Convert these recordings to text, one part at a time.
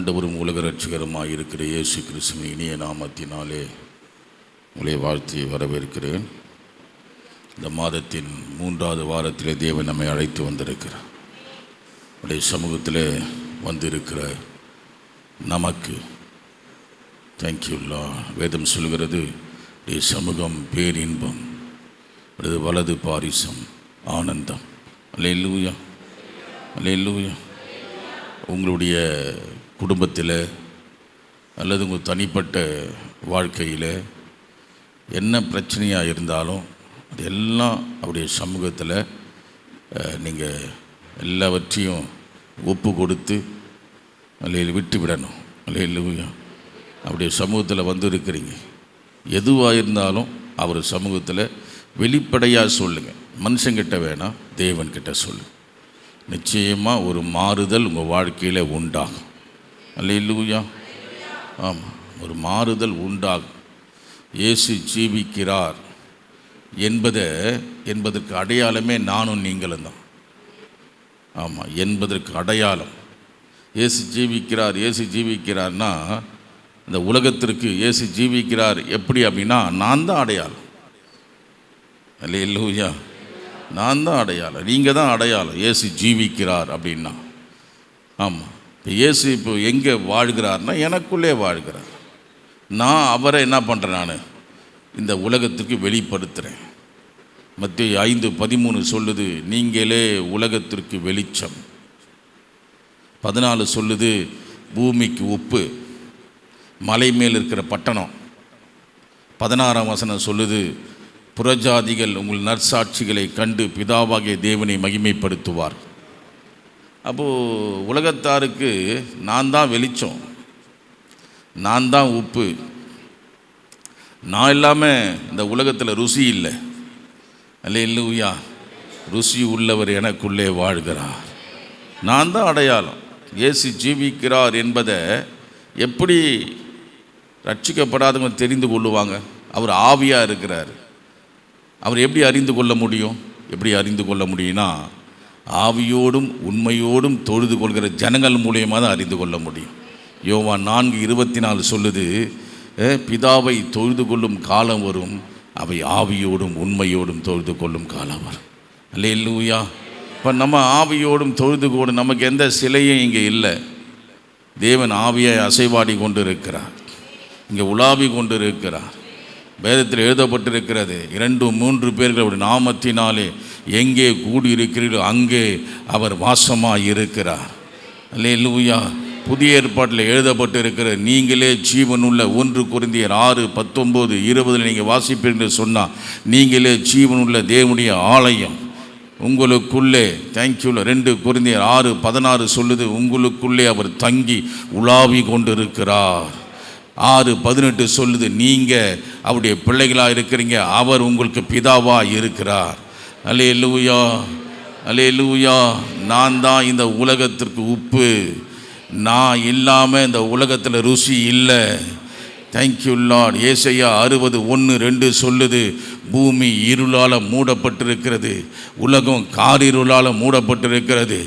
ஆண்டவரும் உலக ரட்சிகரமாக இருக்கிற இயேசு கிறிஸ்துவின் இனிய நாமத்தினாலே உங்களை வாழ்த்தி வரவேற்கிறேன். இந்த மாதத்தின் மூன்றாவது வாரத்திலே தேவன் நம்மை அழைத்து வந்திருக்கிறார். உடைய சமூகத்தில் வந்திருக்கிற நமக்கு தேங்க்யூல்லா வேதம் சொல்கிறது உடைய சமூகம் பேரின்பம் அல்லது வலது பாரிசம் ஆனந்தம். அல்லேலூயா. அல்லேலூயா. உங்களுடைய குடும்பத்தில் அல்லது உங்கள் தனிப்பட்ட வாழ்க்கையில் என்ன பிரச்சனையாக இருந்தாலும் அது எல்லாம் அவருடைய சமூகத்தில் நீங்கள் எல்லாவற்றையும் ஒப்பு கொடுத்து அல்லையில் விட்டு விடணும். அல்லையிலுயா. அவருடைய சமூகத்தில் வந்து இருக்கிறீங்க எதுவாக இருந்தாலும் அவர் சமூகத்தில் வெளிப்படையாக சொல்லுங்கள் மனுஷங்கிட்ட வேணாம் தேவன்கிட்ட சொல்லுங்கள் நிச்சயமாக ஒரு மாறுதல் உங்கள் வாழ்க்கையில் உண்டாகும். அல்லையிலுயா ஆமாம் ஒரு மாறுதல் உண்டாகும். இயேசு ஜீவிக்கிறார் என்பதை என்பதற்கு அடையாளமே நானும் நீங்களும் தான். ஆமாம் என்பதற்கு அடையாளம். இயேசு ஜீவிக்கிறார் இயேசு ஜீவிக்கிறார்னா இந்த உலகத்திற்கு இயேசு ஜீவிக்கிறார் எப்படி அப்படின்னா நான் தான் அடையாளம். அல்லையா நான் தான் அடையாளம். நீங்கள் தான் அடையாளம். இயேசு ஜீவிக்கிறார் அப்படின்னா. ஆமாம் இப்போ இயேசு இப்போ எங்கே வாழ்கிறார்னா எனக்குள்ளே வாழ்கிறார். நான் அவரை என்ன பண்ணுறேன் நான்? இந்த உலகத்துக்கு வெளிப்படுத்துகிறேன். மத்திய ஐந்து பதிமூணு சொல்லுது நீங்களே உலகத்திற்கு வெளிச்சம். பதினாலு சொல்லுது பூமிக்கு உப்பு. மலை மேல் இருக்கிற பட்டணம். பதினாறாம் வசனம் சொல்லுது புறஜாதிகள் உங்கள் நற்சாட்சிகளை கண்டு பிதாவாகிய தேவனை மகிமைப்படுத்துவார். அப்போது உலகத்தாருக்கு நான் தான் வெளிச்சம் நான் தான் உப்பு. நான் இல்லாமல் இந்த உலகத்தில் ருசி இல்லை. அல்ல இல்லையா ருசி உள்ளவர் எனக்குள்ளே வாழ்கிறார். நான் தான் அடையாளம். இயேசு ஜீவிக்கிறார் என்பதை எப்படி ரட்சிக்கப்படாதவங்க தெரிந்து கொள்ளுவாங்க? அவர் ஆவியாக இருக்கிறார். அவர் எப்படி அறிந்து கொள்ள முடியும்? எப்படி அறிந்து கொள்ள முடியும்னா ஆவியோடும் உண்மையோடும் தொழுது கொள்கிற ஜனங்கள் மூலியமாக தான் அறிந்து கொள்ள முடியும். யோவா நான்கு இருபத்தி நாலு சொல்லுது பிதாவை தொழுது கொள்ளும் காலம் வரும் அவை ஆவியோடும் உண்மையோடும் தொழுது கொள்ளும் காலம் வரும். அல்லே இல்லையா இப்போ நம்ம ஆவியோடும் தொழுது கூடும் நமக்கு எந்த சிலையும் இங்கே இல்லை. தேவன் ஆவியை அசைவாடி கொண்டு இருக்கிறார் இங்கே உலாவி கொண்டு இருக்கிறார் வேதத்தில் எழுதப்பட்டிருக்கிறது. இரண்டு மூன்று பேர்கள் அப்படி நாமத்தினாலே எங்கே கூடியிருக்கிறீர்களோ அங்கே அவர் வாசமாக இருக்கிறார் அல்லே லூயா புதிய ஏற்பாட்டில் எழுதப்பட்டிருக்கிற நீங்களே ஜீவனுள்ள ஒன்று குருந்தியர் ஆறு பத்தொம்போது இருபதில் நீங்கள் வாசிப்பீர்கள் சொன்னால் நீங்களே ஜீவனுள்ள தேவனுடைய ஆலயம். உங்களுக்குள்ளே தேங்க்யூல ரெண்டு குருந்தியர் ஆறு பதினாறு சொல்லுது உங்களுக்குள்ளே அவர் தங்கி உலாவி கொண்டிருக்கிறார். ஆறு பதினெட்டு சொல்லுது நீங்கள் அவருடைய பிள்ளைகளாக இருக்கிறீங்க அவர் உங்களுக்கு பிதாவாக இருக்கிறார். அலே லூயா அலே லூயா நான் தான் இந்த உலகத்திற்கு உப்பு. நான் இல்லாமல் இந்த உலகத்தில் ருசி இல்லை. தேங்க்யூ லார்ட் ஏசையா அறுபது ஒன்று ரெண்டு சொல்லுது. பூமி இருளால் மூடப்பட்டிருக்கிறது. உலகம் காரிருளால் மூடப்பட்டிருக்கிறது.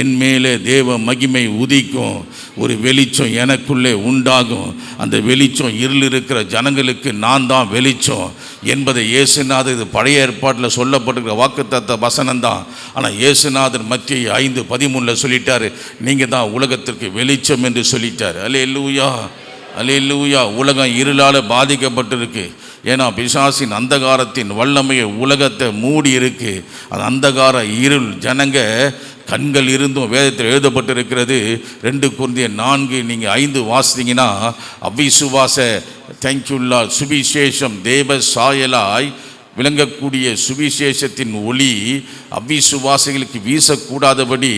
என் மேலே தேவ மகிமை உதிக்கும். ஒரு வெளிச்சம் எனக்குள்ளே உண்டாகும். அந்த வெளிச்சம் இருள் இருக்கிற ஜனங்களுக்கு நான் தான் வெளிச்சம் என்பதை இயேசுநாதர் இது பழைய ஏற்பாட்டில் சொல்லப்பட்டிருக்கிற வாக்குத்தத்த வசனம் தான் ஆனால் இயேசுநாதர் மத்திய ஐந்து பதிமூணில் சொல்லிட்டார். நீங்கள் தான் உலகத்திற்கு வெளிச்சம் என்று சொல்லிட்டார். அல்ல இல்லையா அலையிலூயா உலகம் இருளால் பாதிக்கப்பட்டிருக்கு. ஏன்னா பிசாசின் அந்தகாரத்தின் வல்லமையை உலகத்தை மூடி இருக்கு அது அந்தகார இருள் ஜனங்க கண்கள் இருந்தும் வேதத்தில் எழுதப்பட்டிருக்கிறது. ரெண்டு குருந்திய நான்கு நீங்கள் ஐந்து வாசித்தீங்கன்னா அவ்விசுவாச தேங்க்யூல்லா சுவிசேஷம் தேவ சாயலாய் விளங்கக்கூடிய சுவிசேஷத்தின் ஒளி அவ்விசுவாசிகளுக்கு வீசக்கூடாதபடி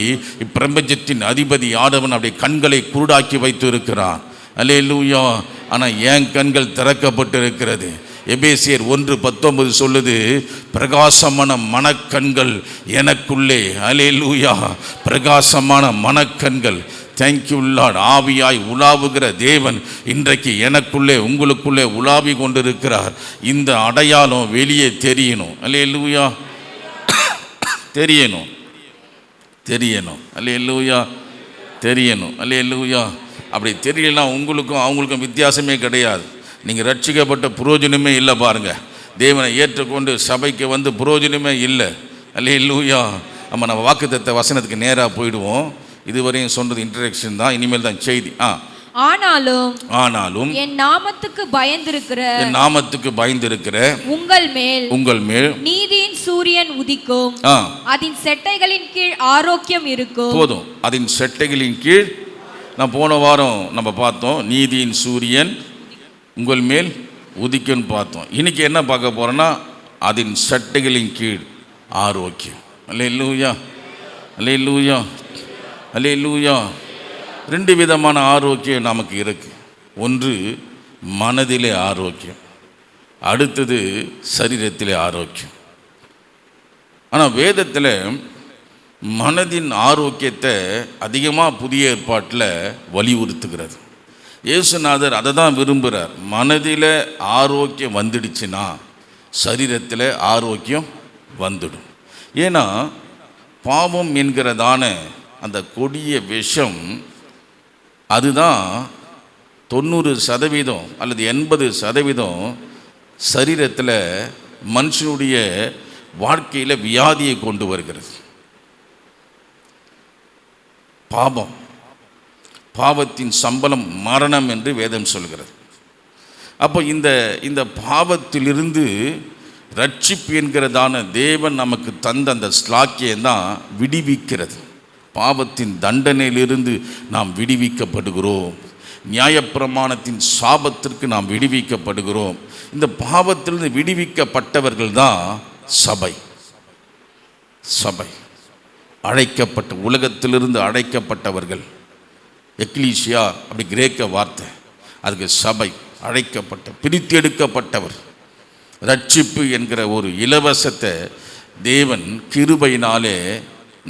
இப்பிரபஞ்சத்தின் அதிபதி ஆடவன் அப்படி கண்களை குருடாக்கி வைத்து இருக்கிறான் அலே லூயா ஆனால் என் கண்கள் திறக்கப்பட்டு இருக்கிறது எபேசியர் ஒன்று பத்தொன்பது சொல்லுது பிரகாசமான மனக்கண்கள் எனக்குள்ளே. அலே லூயா பிரகாசமான மனக்கண்கள். தேங்க்யூ லார்ட் ஆவியாய் உலாவுகிற தேவன் இன்றைக்கு எனக்குள்ளே உங்களுக்குள்ளே உலாவி கொண்டிருக்கிறார். இந்த அடையாளம் வெளியே தெரியணும். அல்லே லூயா தெரியணும். தெரியணும். அல்ல தெரியணும். அல்ல அப்படி தெரியலனா உங்களுக்கும் அவங்களுக்கும் வித்தியாசமே கிடையாது. நீங்கள் ரட்சிக்கப்பட்ட புரோஜனமே இல்லை பாருங்க. தேவனை ஏற்றுக்கொண்டு சபைக்கு வந்து புரோஜனமே இல்லை. அல்ல இல்லையா நம்ம நம்ம வாக்குத்தத்த வசனத்துக்கு நேராக போயிடுவோம். இதுவரையும் சொன்னது இன்ட்ரடக்ஷன் தான். இனிமேல் தான் செய்தி. ஆ. ஆனாலும் ஆனாலும் என் நாமத்துக்கு பயந்திருக்கிற என் நாமத்துக்கு பயந்திருக்கிற உங்கள் மேல் உங்கள் மேல் நீதியின் சூரியன் உதிக்கும். அதன் செட்டைகளின் கீழ் ஆரோக்கியம் இருக்கும். போதும். அதன் செட்டைகளின் கீழ் நான் போன வாரம் நம்ம பார்த்தோம் நீதியின் சூரியன் உங்கள் மேல் உதிக்குன்னு பார்த்தோம். இன்னைக்கு என்ன பார்க்க போகிறோன்னா அதன் சட்டைகளின் கீழ் ஆரோக்கியம். அல்லே லூயா அல்லே லூயா அல்லே லூயா ரெண்டு விதமான ஆரோக்கியம் நமக்கு இருக்குது ஒன்று மனதிலே ஆரோக்கியம். அடுத்தது சரீரத்திலே ஆரோக்கியம். ஆனால் வேதத்தில் மனதின் ஆரோக்கியத்தை அதிகமாக புதிய ஏற்பாட்டில் வலியுறுத்துகிறது. இயேசுநாதர் அதை தான் விரும்புகிறார் மனதில் ஆரோக்கியம் வந்துடுச்சுன்னா சரீரத்தில் ஆரோக்கியம் வந்துடும். ஏன்னா பாவம் என்கிறதான அந்த கொடிய விஷம் அதுதான் தொண்ணூறு சதவீதம் அல்லது எண்பது சதவீதம் சரீரத்தில் மனுஷனுடைய வாழ்க்கையில் வியாதியை கொண்டு வருகிறது. பாவம் பாவத்தின் சம்பளம் மரணம் என்று வேதம் சொல்கிறது. அப்போ இந்த இந்த பாவத்திலிருந்து ரட்சிப்பு என்கிறதான தேவன் நமக்கு தந்த அந்த ஸ்லாக்கியம் தான் விடுவிக்கிறது. பாவத்தின் தண்டனையிலிருந்து நாம் விடுவிக்கப்படுகிறோம். நியாயப்பிரமாணத்தின் சாபத்திற்கு நாம் விடுவிக்கப்படுகிறோம். இந்த பாவத்திலிருந்து விடுவிக்கப்பட்டவர்கள் தான் சபை. சபை. அழைக்கப்பட்ட உலகத்திலிருந்து அழைக்கப்பட்டவர்கள். எக்லீசியா அப்படி கிரேக்க வார்த்தை. அதுக்கு சபை அழைக்கப்பட்ட பிரித்தெடுக்கப்பட்டவர். ரட்சிப்பு என்கிற ஒரு இலவசத்தை தேவன் கிருபையினாலே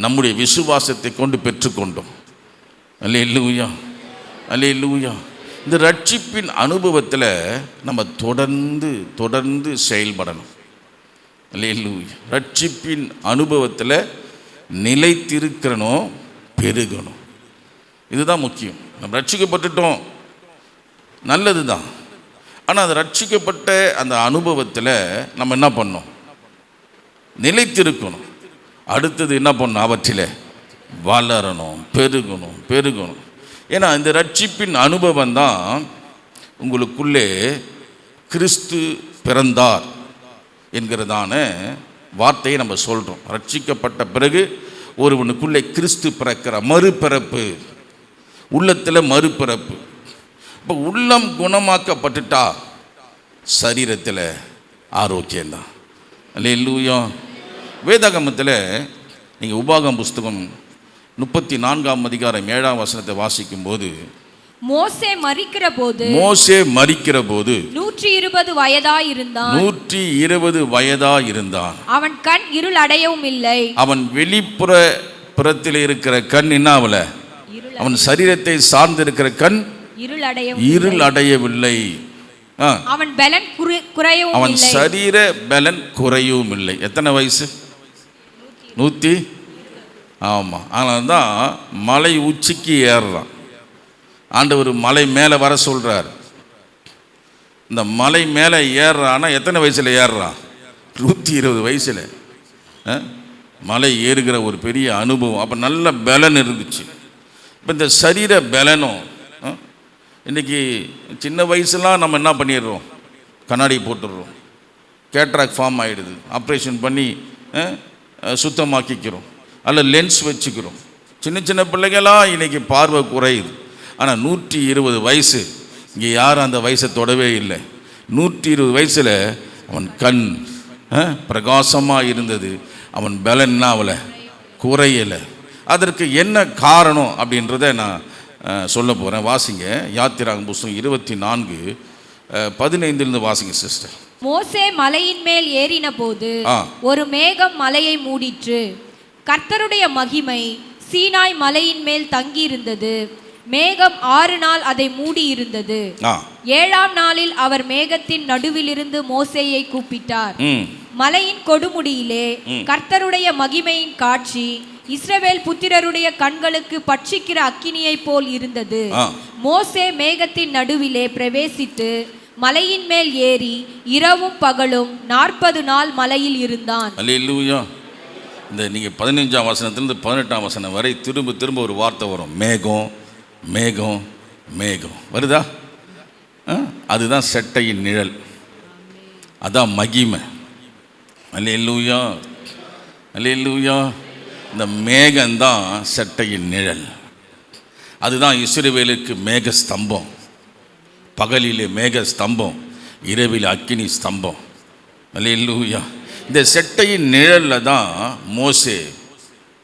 நம்முடைய விசுவாசத்தை கொண்டு பெற்றுக்கொண்டோம். அல்ல இல்லையா அல்ல இல்லையா இந்த ரட்சிப்பின் அனுபவத்தில் நம்ம தொடர்ந்து தொடர்ந்து செயல்படணும். இல்லையா ரட்சிப்பின் அனுபவத்தில் நிலைத்திருக்கிறனும் பெருகணும். இதுதான் முக்கியம். நம்ம ரட்சிக்கப்பட்டுட்டோம். நல்லது தான் ஆனால் அது ரட்சிக்கப்பட்ட அந்த அனுபவத்தில் நம்ம என்ன பண்ணோம் நிலைத்திருக்கணும். அடுத்தது என்ன பண்ணணும்? அவற்றில் வளரணும் பெருகணும் பெருகணும். ஏன்னா இந்த ரட்சிப்பின் அனுபவம் தான் உங்களுக்குள்ளே கிறிஸ்து பிறந்தார் என்கிறதான வார்த்தையை நம்ம சொல்கிறோம் ரட்சிக்கப்பட்ட பிறகு ஒருவனுக்குள்ளே கிறிஸ்து பிறக்கிற மறுபிறப்பு. உள்ளத்தில் மறுபிறப்பு. இப்போ உள்ளம் குணமாக்கப்பட்டுட்டா சரீரத்தில் ஆரோக்கியம்தான். அல்ல இல்லையோ வேதாகமத்தில் நீங்கள் உபாகம் புஸ்தகம் முப்பத்தி நான்காம் அதிகாரம் ஏழாம் வசனத்தை வாசிக்கும்போது மோசே மறிக்கிற போது மோசே மரிக்கிற போது நூற்றி இருபது வயதாயிருந்தான். நூற்றி இருபது வயதா இருந்தான் அவன் கண் இருள் அடையவும் இல்லை. அவன் வெளிப்புற புறத்தில் இருக்கிற கண் என்ன ஆகல இருள் அவன் சரீரத்தை சார்ந்திருக்கிற கண் இருள் அடையவும் இருள் அடையவில்லை. அவன் பலன் குறை- குறையவும் அவன் சரீர பலன் குறையவும் இல்லை. எத்தனை வயசு? நூற்றி ஆமாம் ஆனால் தான் மலை உச்சிக்கு ஏறுறான். ஆண்டவர் மலை மேலே வர சொல்கிறார் இந்த மலை மேலே ஏறுறான்னா எத்தனை வயசில் ஏறுறான்? நூற்றி இருபது வயசில். மலை ஏறுகிற ஒரு பெரிய அனுபவம். அப்போ நல்ல பலன் இருந்துச்சு. இப்போ இந்த சரீர பலனும் ஆ, இன்னைக்கு சின்ன வயசுலாம் நம்ம என்ன பண்ணிடுறோம்? கண்ணாடி போட்டுடுறோம். கேட்ராக் ஃபார்ம் ஆகிடுது ஆப்ரேஷன் பண்ணி சுத்தமாக்கிக்கிறோம். அல்ல லென்ஸ் வச்சுக்கிறோம். சின்ன சின்ன பிள்ளைகளாக இன்றைக்கி பார்வை குறையுது. ஆனால் நூற்றி இருபது வயசு. இங்கே யாரும் அந்த வயசை தொடவே இல்லை. நூற்றி இருபது வயசில் அவன் கண் பிரகாசமாக இருந்தது. அவன் பலன் அவளை குறையலை. அதற்கு என்ன காரணம் அப்படின்றத நான் சொல்ல போகிறேன் வாசிங்க. யாத்திராங்க புஸ்தகம் இருபத்தி நான்கு பதினைந்துலேருந்து வாசிங்க சிஸ்டர். மோசே மலையின் மேல் ஏறின போது. ஒரு மேகம் மலையை மூடிற்று. கர்த்தருடைய மகிமை சீனாய் மலையின் மேல் தங்கியிருந்தது. மேகம் ஆறு நாள் அதை மூடி இருந்தது ஏழாம் நாளில் அவர் மேகத்தின் நடுவிலிருந்து மோசேயை கூப்பிட்டார். மலையின் கொடுமுடியிலே கர்த்தருடைய மகிமையின் காட்சி இஸ்ரவேல் புத்திரருடைய கண்களுக்கு பட்சிக்கிற அக்கினியைப் போல் இருந்தது. மோசே மேகத்தின் நடுவிலே பிரவேசித்து மலையின் மேல் ஏறி இரவும் பகலும் நாற்பது நாள் மலையில் இருந்தான். இந்த நீங்கள் பதினஞ்சாம் வசனத்திலிருந்து பதினெட்டாம் வசனம் வரை திரும்ப திரும்ப ஒரு வார்த்தை வரும். மேகம் மேகம் மேகம். வருதா? ஆ? அதுதான் செட்டையின் நிழல். அதான் மகிமை. அல்லேலூயா. அல்லேலூயா. இந்த மேகம்தான் செட்டையின் நிழல். அதுதான் இசுரவேலுக்கு மேக ஸ்தம்பம் பகலிலே மேக ஸ்தம்பம் இரவில் அக்கினி ஸ்தம்பம். அல்லேலூயா. இந்த செட்டையின் நிழலில் தான் மோசே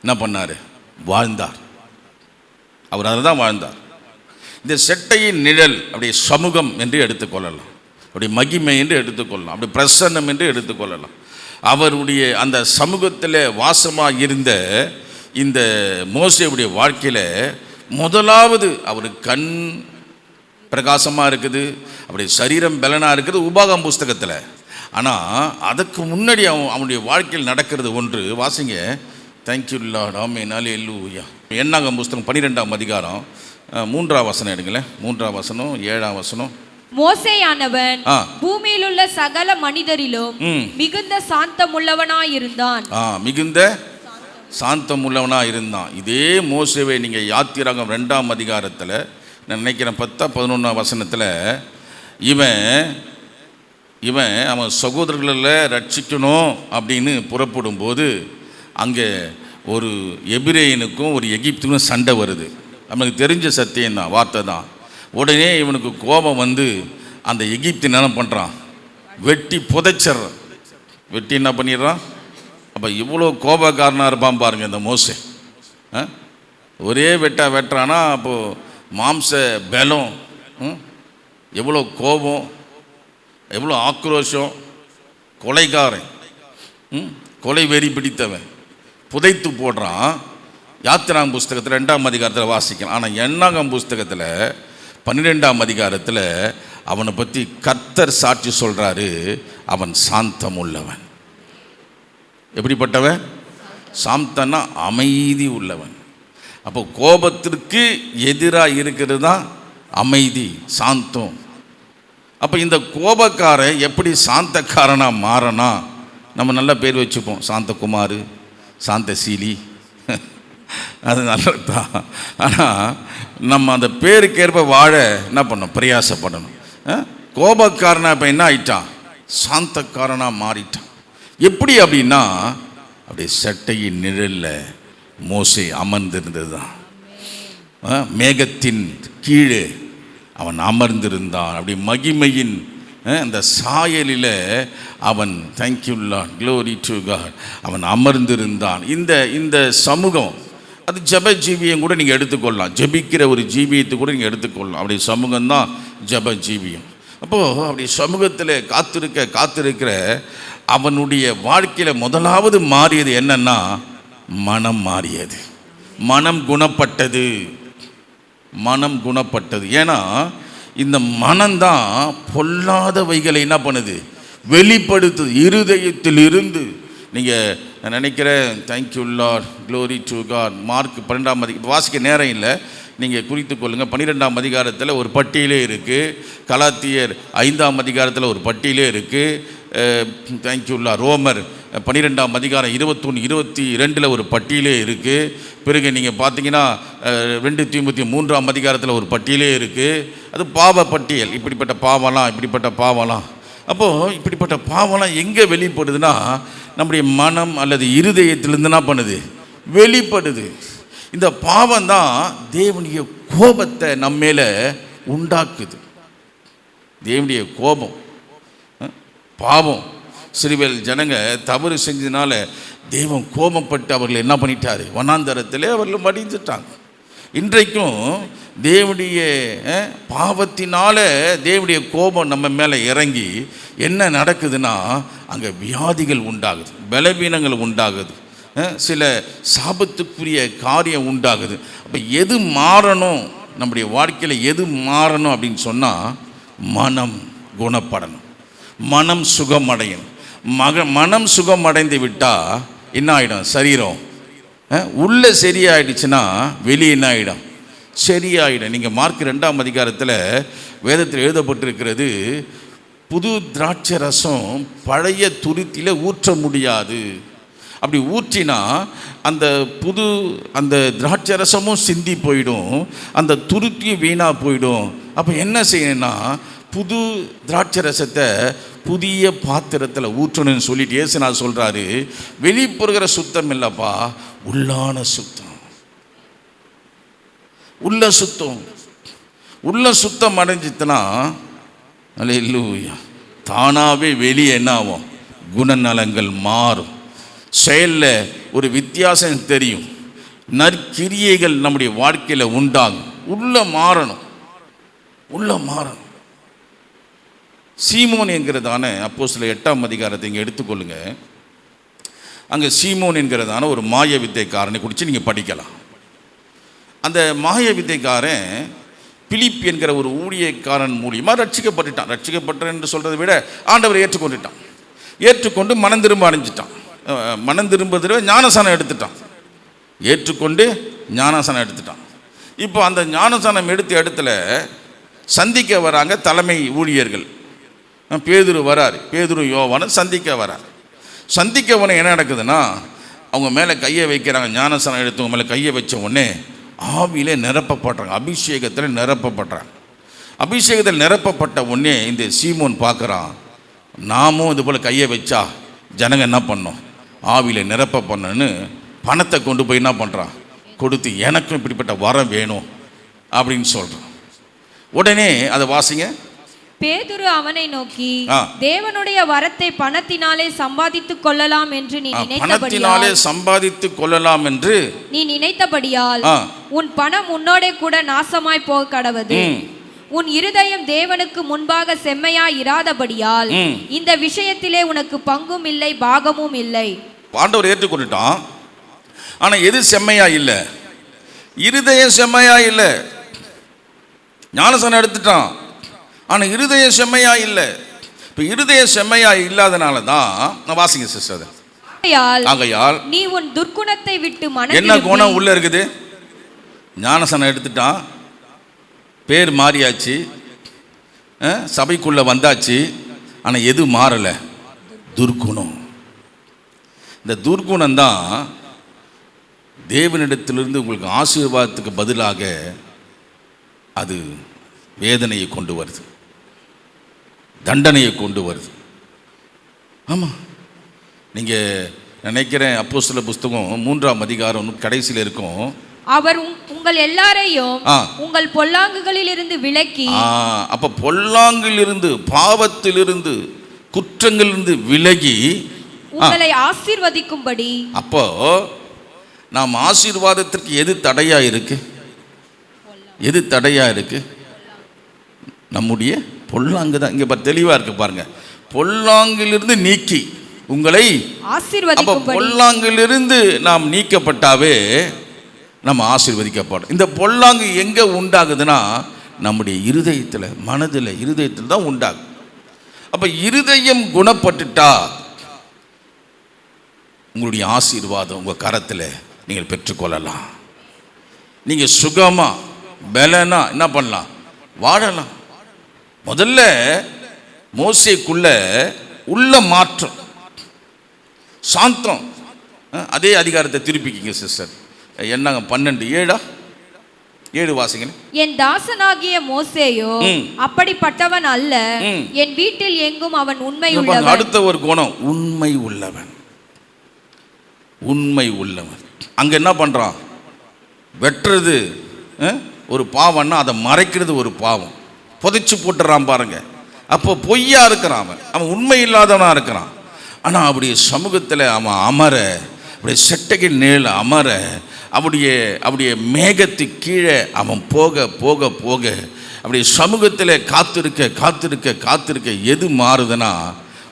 என்ன பண்ணார்? வாழ்ந்தார். அவர் அதில் தான் வாழ்ந்தார். இந்த செட்டையின் நிழல் அப்படியே சமூகம் என்று எடுத்துக்கொள்ளலாம் அப்படி மகிமை என்று எடுத்துக்கொள்ளலாம் அப்படி பிரசன்னம் என்று எடுத்துக்கொள்ளலாம் அவருடைய அந்த சமூகத்தில் வாசமாக இருந்த இந்த மோசையுடைய வாழ்க்கையில் முதலாவது அவர் கண் பிரகாசமாக இருக்குது அப்படி சரீரம் பலனாக இருக்குது உபாகம் புஸ்தகத்தில். ஆனால் அதுக்கு முன்னாடி அவன் அவனுடைய வாழ்க்கையில் நடக்கிறது ஒன்று வாசிங்க தேங்க்யூ ஆமே நாளே எல்லூயா எண்ணாகம் புஸ்தகம்? பன்னிரெண்டாம் அதிகாரம். மூன்றாம் வசனம் எடுங்களேன். மூன்றாம் வசனம் ஏழாம் வசனம். மோசேயானவன். பூமியில் உள்ள சகல மனிதரிலும் ம். மிகுந்த சாந்தமுள்ளவனாயிருந்தான். ஆ மிகுந்த சாந்தம் உள்ளவனாக இருந்தான். இதே மோசேவை நீங்கள் யாத்திராகம் ரெண்டாம் அதிகாரத்தில் நான் நினைக்கிறேன் பத்தா பதினொன்றாம் வசனத்தில் இவன் இவன் அவன் சகோதரர்களில் ரட்சிக்கணும் அப்படின்னு புறப்படும் போது அங்கே ஒரு எபிரேயனுக்கும் ஒரு எகிப்துக்கும் சண்டை வருது. அவனுக்கு தெரிஞ்ச சத்தியம்தான் வார்த்தை தான். உடனே இவனுக்கு கோபம் வந்து அந்த எகிப்து என்ன பண்ணுறான் வெட்டி புதைச்சிட்றான். வெட்டி என்ன பண்ணிடுறான்? அப்போ இவ்வளோ கோபக்காரனாக இருப்பான் பாருங்க இந்த மோசை. ஆ? ஒரே வெட்டா வெட்டுறான்னா அப்போது மாம்ச பலம் ம்? எவ்வளோ கோபம் எவ்வளோ ஆக்ரோஷம். கொலைக்காரன் ம்? கொலை வெறி பிடித்தவன். புதைத்து போடுறான். யாத்திராம் புஸ்தகத்தில் ரெண்டாம் அதிகாரத்தில் வாசிக்கலாம். ஆனால் எண்ணாகம் புஸ்தகத்தில் பன்னிரெண்டாம் அதிகாரத்தில் அவனை பற்றி கர்த்தர் சாட்சி சொல்கிறாரு அவன் சாந்தம் உள்ளவன் எப்படிப்பட்டவன்? சாந்தனா அமைதி உள்ளவன். அப்போ கோபத்திற்கு எதிராக இருக்கிறது தான் அமைதி சாந்தம். அப்போ இந்த கோபக்காரன் எப்படி சாந்தக்காரனாக மாறனா? நம்ம நல்ல பேர் வச்சுப்போம். சாந்தகுமார் சாந்தசீலி. அது நல்லது தான் ஆனால் நம்ம அந்த பேருக்கேற்ப வாழ என்ன பண்ணணும்? பிரயாசப்படணும். ஆ? கோபக்காரனா இப்போ என்ன ஆயிட்டான்? சாந்தக்காரனாக மாறிட்டான். எப்படி அப்படின்னா அப்படியே சட்டையின் நிழலில் மோசை அமர்ந்திருந்தது தான் ஆ, மேகத்தின் கீழே அவன் அமர்ந்திருந்தான். அப்படி மகிமையின் அந்த சாயலில் அவன் தேங்க்யூல்லான் க்ளோரி டு காட் அவன் அமர்ந்திருந்தான். இந்த இந்த சமூகம் அது ஜப ஜீவியம் கூட நீங்கள் எடுத்துக்கொள்ளலாம். ஜெபிக்கிற ஒரு ஜீவியத்தை கூட நீங்கள் எடுத்துக்கொள்ளலாம். அப்படி சமூகம் தான் ஜப ஜீவியம். அப்போது அப்படி சமூகத்தில் காத்திருக்க காத்திருக்கிற அவனுடைய வாழ்க்கையில் முதலாவது மாறியது என்னன்னா மனம் மாறியது. மனம் குணப்பட்டது. மனம் குணப்பட்டது. ஏன்னா இந்த மனம்தான் பொல்லாதவைகளை என்ன பண்ணுது? வெளிப்படுத்துது. இருதயத்தில் இருந்து. நீங்கள் நான் நினைக்கிறேன் thank you Lord glory to God Mark பன்னெண்டாம் அதிக வாசிக்க நேரம் இல்லை. நீங்கள் குறித்து கொள்ளுங்கள் பன்னிரெண்டாம் அதிகாரத்தில் ஒரு பட்டியலே இருக்குது கலாத்தியர் ஐந்தாம் அதிகாரத்தில் ஒரு பட்டியலே இருக்குது தேங்க்யூல்லா ரோமர் பன்னிரெண்டாம் அதிகாரம் இருபத்தொன்று இருபத்தி ரெண்டில் ஒரு பட்டியலே இருக்குது பிறகு நீங்கள் பார்த்தீங்கன்னா ரெண்டு தீம்பத்தி மூன்றாம் அதிகாரத்தில் ஒரு பட்டியலே இருக்குது அது பாவ பட்டியல். இப்படிப்பட்ட பாவம்லாம் இப்படிப்பட்ட பாவம்லாம். அப்போது இப்படிப்பட்ட பாவம்லாம் எங்கே வெளிப்படுதுன்னா நம்முடைய மனம் அல்லது இருதயத்திலிருந்துனா என்ன பண்ணுது. வெளிப்படுது. இந்த பாவம் தான் தேவனுடைய கோபத்தை நம்ம மேலே உண்டாக்குது. தேவனுடைய கோபம் பாவம். சிறுவேல் ஜனங்க தவறு செஞ்சதுனால தெய்வம் கோபப்பட்டு அவர்கள் என்ன பண்ணிட்டாரு? வனாந்தரத்திலே அவர்கள் மடிந்துட்டாங்க இன்றைக்கும் தேவனுடைய பாவத்தினால் பாவத்தினால தேவனுடைய கோபம் நம்ம மேலே இறங்கி என்ன நடக்குதுன்னா அங்கே வியாதிகள் உண்டாகுது பலவீனங்கள் உண்டாகுது சில சாபத்துக்குரிய காரியம் உண்டாகுது. அப்போ எது மாறணும்? நம்முடைய வாழ்க்கையில் எது மாறணும் அப்படின்னு சொன்னால் மனம் குணப்படணும் மனம் சுகமடையணும். மக மனம் சுகம் அடைந்து விட்டால் என்ன ஆகிடும் சரீரம் உள்ளே சரியாயிடுச்சுன்னா வெளியே என்ன ஆகிடும் சரியாயிடும். நீங்கள் மார்க் ரெண்டாம் அதிகாரத்தில் வேதத்தில் எழுதப்பட்டிருக்கிறது புது திராட்சை ரசம் பழைய துருத்தியில் ஊற்ற முடியாது. அப்படி ஊற்றினா அந்த புது அந்த திராட்சை ரசமும் சிந்தி போயிடும் அந்த துருத்தியும் வீணாக போயிடும். அப்போ என்ன செய்யணும்னா புது திராட்சை ரசத்தை புதிய பாத்திரத்தில் ஊற்றணும்னு சொல்லிட்டு ஏசுநாள் சொல்கிறாரு வெளிப்புறுகிற சுத்தம் இல்லைப்பா உள்ளான சுத்தம். உள்ள சுத்தம். உள்ள சுத்தம் அடைஞ்சித்துனா இல்லையா தானாகவே வெளியே என்ன ஆகும்? குணநலங்கள் மாறும். செயலில் ஒரு வித்தியாசம் தெரியும். நற்கிரியைகள் நம்முடைய வாழ்க்கையில் உண்டாகும். உள்ள மாறணும். உள்ள மாறணும். சீமோன் என்கிறதான அப்போ சில எட்டாம் அதிகாரத்தை இங்கே எடுத்துக்கொள்ளுங்க. அங்கே சீமோன் என்கிறதான ஒரு மாய வித்தைக்காரனை குறித்து நீங்கள் படிக்கலாம். அந்த மாய வித்தைக்காரன் பிலிப் என்கிற ஒரு ஊழியக்காரன் மூலியமாக ரட்சிக்கப்பட்டுட்டான். ரட்சிக்கப்பட்டான் என்று சொல்கிறத விட ஆண்டவர் ஏற்றுக்கொண்டுட்டான். ஏற்றுக்கொண்டு மனம் திரும்ப அடைஞ்சிட்டான். அஹ், மனம் திரும்பதில் ஞானசானம் எடுத்துட்டான். ஏற்றுக்கொண்டு ஞானசானம் எடுத்துட்டான். இப்போ அந்த ஞானசானம் எடுத்த இடத்துல சந்திக்க வராங்க தலைமை ஊழியர்கள். பேதுரு வராரு. பேதுரு யோவானை சந்திக்க வரார். சந்திக்க உடனே என்ன நடக்குதுன்னா அவங்க மேலே கையை வைக்கிறாங்க ஞானசனம் எடுத்தவங்க மேலே கையை வச்ச உடனே ஆவியிலே நிரப்பப்படுறாங்க அபிஷேகத்தில் நிரப்பப்படுறாங்க அபிஷேகத்தில் நிரப்பப்பட்ட உடனே இந்த சீமோன் பார்க்குறான் நாமும் இது போல் கையை வச்சா ஜனங்க என்ன பண்ணோம்? ஆவியில் நிரப்ப பண்ணுன்னு பணத்தை கொண்டு போய் என்ன பண்ணுறான் கொடுத்து எனக்கும் இப்படிப்பட்ட வரம் வேணும் அப்படின்னு சொல்கிறான் உடனே அதை வாசிங்க. பேதுரு அவனை நோக்கி. தேவனுடைய வரத்தை பணத்தினாலே சம்பாதித்துக் கொள்ளலாம் என்று நீ பணத்தினாலே சம்பாதித்து கொள்ளலாம் என்று நீ நினைத்தபடியால். உன் பணம் உன்னோடே கூட நாசமாய் போக கடவது. உன் இருதயம் தேவனுக்கு முன்பாக செம்மையாய் இராதபடியால். இந்த விஷயத்திலே உனக்கு பங்கும் இல்லை பாகமும் இல்லை ஆண்டவர் ஏற்றுக்கொண்டுட்டான் ஆனால் எது செம்மையா இல்லை இருதயம் செம்மையா இல்லை ஞானசனம் எடுத்துட்டான் ஆனால் இருதயம் செம்மையா இல்லை. இப்போ இருதயம் செம்மையா இல்லாதனால தான் நான் வாசிங்க சிஸ்டர் ஆகையால் நீ உன் துர்க்குணத்தை விட்டு என்ன மனம் குணம் உள்ள இருக்குது? ஞானசனம் எடுத்துட்டான். பேர் மாறியாச்சு. சபைக்குள்ள வந்தாச்சு. ஆனால் எது மாறலை? துர்க்குணம். இந்த துர்க்குணம் தான் தேவனிடத்திலிருந்து உங்களுக்கு ஆசீர்வாதத்துக்கு பதிலாக அது வேதனையை கொண்டு வருது. தண்டனையை கொண்டு வருது. ஆமாம் நீங்கள் நினைக்கிறேன் அப்போ சில புஸ்தகம் மூன்றாம் அதிகாரம் கடைசியில் இருக்கும். அவர் உங்- உங்கள் எல்லாரையும். உங்கள் பொல்லாங்குகளில் இருந்து விலக்கி அப்ப பொல்லாங்கிலிருந்து பாவத்திலிருந்து குற்றங்களிலிருந்து விலகி உங்களை ஆசீர்வதிக்கும்படி அப்போ நாம் ஆசீர்வாதத்திற்கு எது தடையா இருக்கு? எது தடையா இருக்கு? நம்முடைய பொல்லாங்கு தான். இங்க பாரு தெளிவா இருக்கு பாருங்க. பொல்லாங்கிலிருந்து நீக்கி உங்களை அப்ப பொல்லாங்கிலிருந்து நாம் நீக்கப்பட்டாவே நம்ம ஆசீர்வதிக்கப்படும். இந்த பொல்லாங்கு எங்க உண்டாகுதுன்னா நம்முடைய இருதயத்தில் மனதில் இருதயத்தில் தான் உண்டாகும். அப்ப இருதயம் குணப்பட்டுட்டா உங்களுடைய ஆசீர்வாதம் உங்கள் கரத்தில் நீங்கள் பெற்றுக்கொள்ளலாம். நீங்கள் சுகமாக பலனா என்ன பண்ணலாம்? வாழலாம். முதல்ல மோசேக்குள்ள உள்ள மாற்றம். சாந்தம். அதே அதிகாரத்தை திருப்பிக்கிங்க சிஸ்டர் என்னங்க பன்னெண்டு ஏழா? ஏழு வாசிங்க என் தாசனாகிய மோசேயோ. அப்படிப்பட்டவன் அல்ல. என் வீட்டில் எங்கும் அவன் உண்மை உள்ளவன். அடுத்த ஒரு குணம். உண்மை உள்ளவன். உண்மை உள்ளவன். அங்க என்ன பண்றான்? வெட்டுறது ஒரு பாவம்னா அதை மறைக்கிறது ஒரு பாவம். புதைச்சு போட்டுறான் பாருங்க. அப்போ பொய்யா இருக்கிறான் அவன். அவன் உண்மை இல்லாதவனா இருக்கிறான். ஆனால் அவருடைய சமூகத்தில் அவன் அமர அப்படியே செட்டைகள் நேரில் அமர அவருடைய அவருடைய மேகத்து கீழே அவன் போக போக போக அப்படி சமூகத்தில் காத்திருக்க காத்திருக்க காத்திருக்க எது மாறுதுன்னா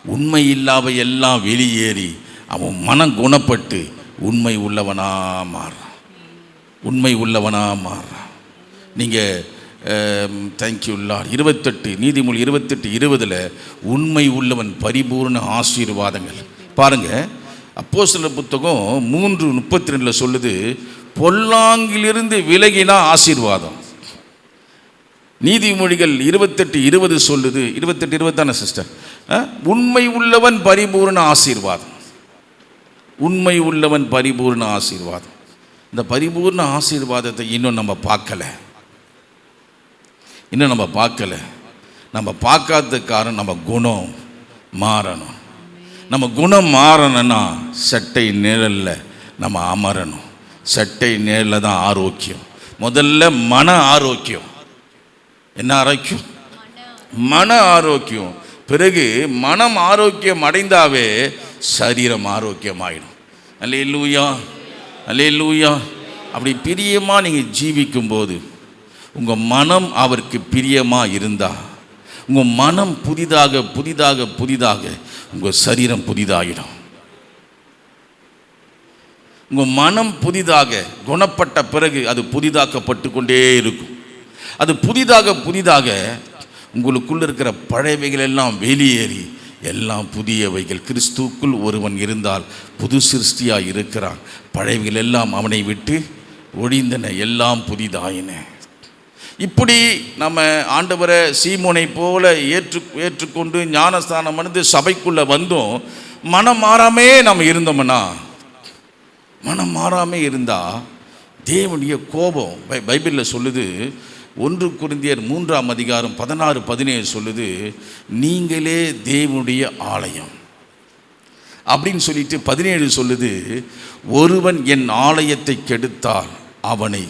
உண்மை இல்லாத எல்லாம் வெளியேறி அவன் மனம் குணப்பட்டு உண்மை உள்ளவனா மாறுறான். உண்மை உள்ளவனா மாறுறான். நீங்கள் Um, தேங்க்யூ லார்ட் இருபத்தெட்டு நீதிமொழி இருபத்தெட்டு இருபதில் உண்மை உள்ளவன் பரிபூர்ண ஆசீர்வாதங்கள். பாருங்க சில புத்தகம் மூன்று முப்பத்தி ரெண்டில் சொல்லுது பொல்லாங்கிலிருந்து விலகினா ஆசீர்வாதம். நீதிமொழிகள் இருபத்தெட்டு இருபது சொல்லுது இருபத்தெட்டு இருபத்தான சிஸ்டர் உண்மை உள்ளவன் பரிபூர்ண ஆசீர்வாதம். உண்மை உள்ளவன் பரிபூர்ண ஆசீர்வாதம். இந்த பரிபூர்ண ஆசீர்வாதத்தை இன்னும் நம்ம பார்க்கல. இன்னும் நம்ம பார்க்கல. நம்ம பார்க்காத காரணம் நம்ம குணம் மாறணும். நம்ம குணம் மாறணும்னா சட்டை நிழலில் நம்ம அமரணும். சட்டை நிழலில் தான் ஆரோக்கியம். முதல்ல மன ஆரோக்கியம். என்ன ஆரோக்கியம்? மன ஆரோக்கியம். பிறகு மனம் ஆரோக்கியம் அடைந்தாவே சரீரம் ஆரோக்கியம் ஆகிடும் அல்லே லூயா அல்லே லூயா அப்படி பிரியமாக நீங்கள் ஜீவிக்கும் போது உங்கள் மனம் அவருக்கு பிரியமாக இருந்தால் உங்கள் மனம் புதிதாக புதிதாக புதிதாக உங்கள் சரீரம் புதிதாகிடும் உங்கள் மனம் புதிதாக குணப்பட்ட பிறகு அது புதிதாக்கப்பட்டு கொண்டே இருக்கும். அது புதிதாக புதிதாக உங்களுக்குள்ள இருக்கிற பழையவைகள் எல்லாம் வெளியேறி எல்லாம் புதியவைகள். கிறிஸ்துவுக்குள் ஒருவன் இருந்தால் புது சிருஷ்டியாக இருக்கிறான். பழையவைகள் எல்லாம் அவனை விட்டு ஒழிந்தன எல்லாம் புதிதாயின. இப்படி நம்ம ஆண்டவரை சீமோனை போல ஏற்று ஏற்றுக்கொண்டு ஞானஸ்தானம் அணிந்து சபைக்குள்ளே வந்தோம் மனம் மாறாமே நம்ம இருந்தோம்னா மனம் மாறாமல் இருந்தால் தேவனுடைய கோபம் பை பைபிளில் சொல்லுது ஒன்று குருந்தியர் மூன்றாம் அதிகாரம் பதினாறு பதினேழு சொல்லுது நீங்களே தேவனுடைய ஆலயம். அப்படின்னு சொல்லிட்டு பதினேழு சொல்லுது ஒருவன் என் ஆலயத்தை கெடுத்தால் அவனை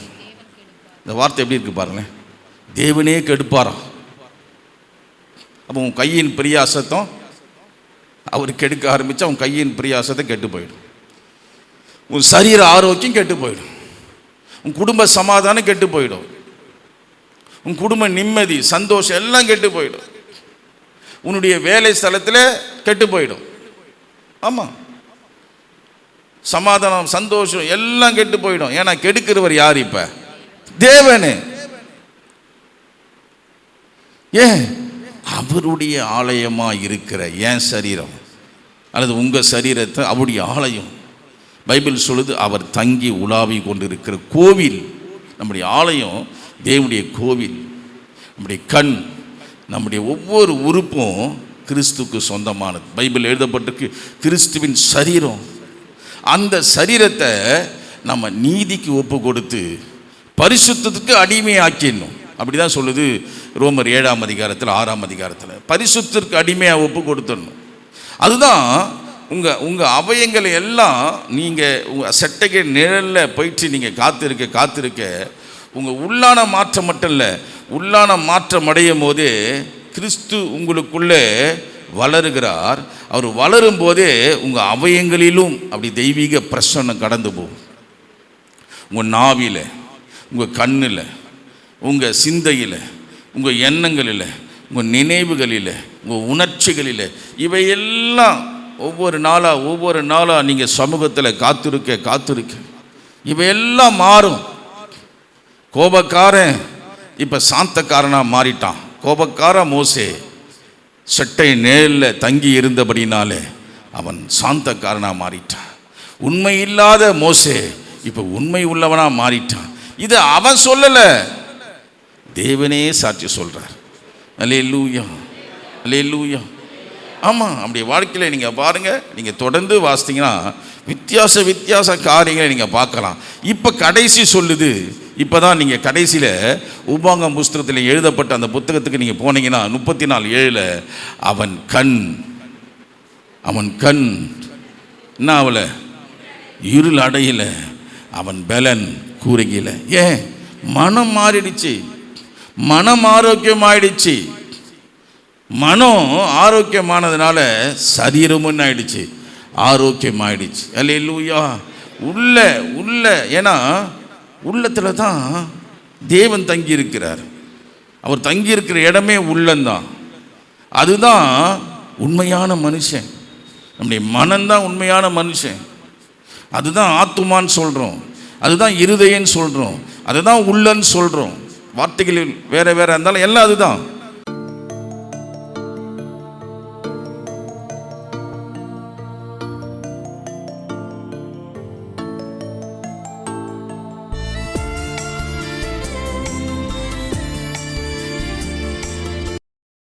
இந்த வார்த்தை எப்படி இருக்கு பாருங்களேன். தேவனே கெடுப்பாராம். அப்போ உன் கையின் பிரியாசத்தம் அவர் கெடுக்க ஆரம்பித்தா உன் கையின் பிரியாசத்தை கெட்டு போயிடும். உன் சரீர ஆரோக்கியம் கெட்டு போயிடும். உன் குடும்ப சமாதானம் கெட்டு போயிடும். உன் குடும்ப நிம்மதி சந்தோஷம் எல்லாம் கெட்டு போயிடும். உன்னுடைய வேலை ஸ்தலத்தில் கெட்டு போயிடும். ஆமாம் சமாதானம் சந்தோஷம் எல்லாம் கெட்டு போயிடும். ஏன்னா கெடுக்கிறவர் யார் இப்போ? தேவனு. ஏன்? அவருடைய ஆலயமாக இருக்கிற என் சரீரம்? அல்லது உங்கள் சரீரத்தை அவருடைய ஆலயம்? பைபிள் சொல்லுது அவர் தங்கி உலாவி கொண்டிருக்கிற கோவில். நம்முடைய ஆலயம் தேவனுடைய கோவில். நம்முடைய கண் நம்முடைய ஒவ்வொரு உறுப்பும் கிறிஸ்துக்கு சொந்தமானது. பைபிள் எழுதப்பட்டிருக்கு கிறிஸ்துவின் சரீரம். அந்த சரீரத்தை நம்ம நீதிக்கு ஒப்பு கொடுத்து பரிசுத்தத்துக்கு அடிமையாக்கிடணும். அப்படி தான் சொல்லுது ரோமர் ஏழாம் அதிகாரத்தில் ஆறாம் அதிகாரத்தில். பரிசுத்திற்கு அடிமையாக ஒப்பு கொடுத்துடணும். அதுதான் உங்கள் உங்கள் அவயங்களை எல்லாம் நீங்கள் உங்கள் செட்டைக்கு நிழலில் போயிட்டு நீங்கள் காத்திருக்க காத்திருக்க உங்கள் உள்ளான மாற்றம் மட்டும் இல்லை உள்ளான மாற்றம் அடையும் போதே கிறிஸ்து உங்களுக்குள்ளே வளருகிறார். அவர் வளரும் போதே உங்கள் அவயங்களிலும் அப்படி தெய்வீக பிரசன்னம் கடந்து போகும். உங்கள் நாவியில் உங்கள் கண்ணில் உங்கள் சிந்தையில் உங்கள் எண்ணங்களில் உங்கள் நினைவுகளில் உங்கள் உணர்ச்சிகளில் இவையெல்லாம் ஒவ்வொரு நாளாக ஒவ்வொரு நாளாக நீங்கள் சமூகத்தில் காத்திருக்க காத்திருக்க. இவையெல்லாம் மாறும். கோபக்காரன் இப்போ சாந்தக்காரனாக மாறிட்டான். கோபக்கார மோசே செட்டை நேரில் தங்கி இருந்தபடினாலே அவன் சாந்தக்காரனாக மாறிட்டான். உண்மை இல்லாத மோசே இப்போ உண்மை உள்ளவனாக மாறிட்டான். இது அவன் சொல்லலை. தேவனே சாட்சி சொல்கிறார் அலே லூயா அலே லூயா ஆமாம் அப்படி வாழ்க்கையில் நீங்கள் பாருங்கள் நீங்கள் தொடர்ந்து வாசித்தீங்கன்னா வித்தியாச வித்தியாச காரியங்களை நீங்கள் பார்க்கலாம். இப்போ கடைசி சொல்லுது இப்போ தான் நீங்கள் கடைசியில் உபாங்க புஸ்தகத்தில் எழுதப்பட்ட அந்த புத்தகத்துக்கு நீங்கள் போனீங்கன்னா முப்பத்தி நாலு ஏழில் அவன் கண் அவன் கண் என்ன அவளை? இருள் அடையில அவன் பலன் கூறுகில ஏன்? மனம் மாறிடுச்சு. மனம் ஆரோக்கியம் ஆயிடுச்சு மனம் ஆரோக்கியமானதுனால சரீரமும் ஆயிடுச்சு ஆரோக்கியம் ஆயிடுச்சு அல்ல உள்ள உள்ள ஏன்னா உள்ளத்தில் தான் தேவன் தங்கி இருக்கிறார் அவர் தங்கி இருக்கிற இடமே உள்ளந்தான். அதுதான் உண்மையான மனுஷன். நம்முடைய மனம்தான் உண்மையான மனுஷன். அதுதான் ஆத்துமான்னு சொல்கிறோம் அதுதான் இருதயன்னு சொல்கிறோம் அதுதான் உள்ளன்னு சொல்கிறோம் வார்த்தைகளில் வேறு வேற இருந்தாலும் எல்லாம் அதுதான்.